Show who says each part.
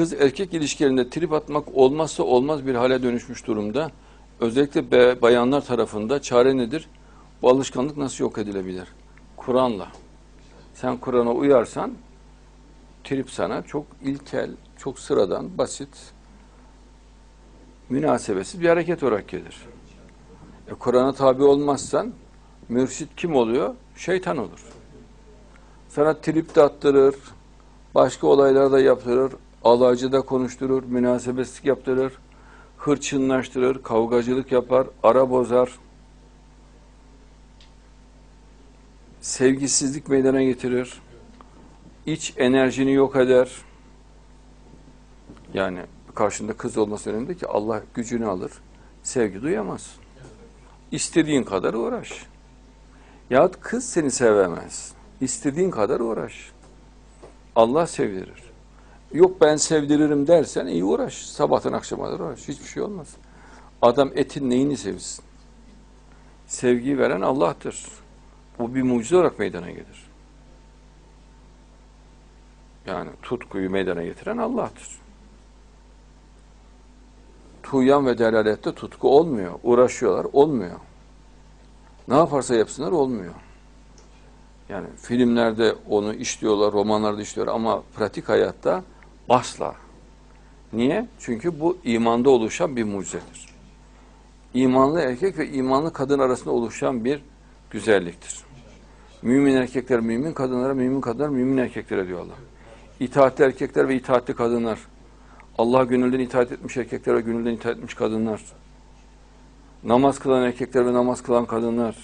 Speaker 1: kız erkek ilişkilerinde trip atmak olmazsa olmaz bir hale dönüşmüş durumda. Özellikle bayanlar tarafında çare nedir? Bu alışkanlık nasıl yok edilebilir? Kur'an'la. Sen Kur'an'a uyarsan trip sana çok ilkel, çok sıradan, basit, münasebesiz bir hareket olarak gelir. E, Kur'an'a tabi olmazsan mürşit kim oluyor? Şeytan olur. Sana trip de attırır, başka olaylar da yaptırır, alaycı da konuşturur, münasebetsizlik yaptırır, hırçınlaştırır, kavgacılık yapar, ara bozar, sevgisizlik meydana getirir, iç enerjini yok eder. Yani karşında kız olması önemli ki Allah gücünü alır, sevgi duyamaz. İstediğin kadar uğraş. Yahut kız seni sevemez. İstediğin kadar uğraş. Allah sevdirir. Yok ben sevdiririm dersen iyi uğraş. Sabahtan akşama kadar uğraş. Hiçbir şey olmaz. Adam etin neyini sevsin? Sevgiyi veren Allah'tır. Bu bir mucize olarak meydana gelir. Yani tutkuyu meydana getiren Allah'tır. Tuğyan ve delalette tutku olmuyor. Uğraşıyorlar, olmuyor. Ne yaparsa yapsınlar olmuyor. Yani filmlerde onu işliyorlar, romanlarda işliyorlar ama pratik hayatta asla. Niye? Çünkü bu imanda oluşan bir mucizedir. İmanlı erkek ve imanlı kadın arasında oluşan bir güzelliktir. Mümin erkekler mümin kadınlara, mümin kadınlar mümin erkeklere diyor Allah. İtaatli erkekler ve itaatli kadınlar. Allah gönülden itaat etmiş erkekler ve gönülden itaat etmiş kadınlar. Namaz kılan erkekler ve namaz kılan kadınlar.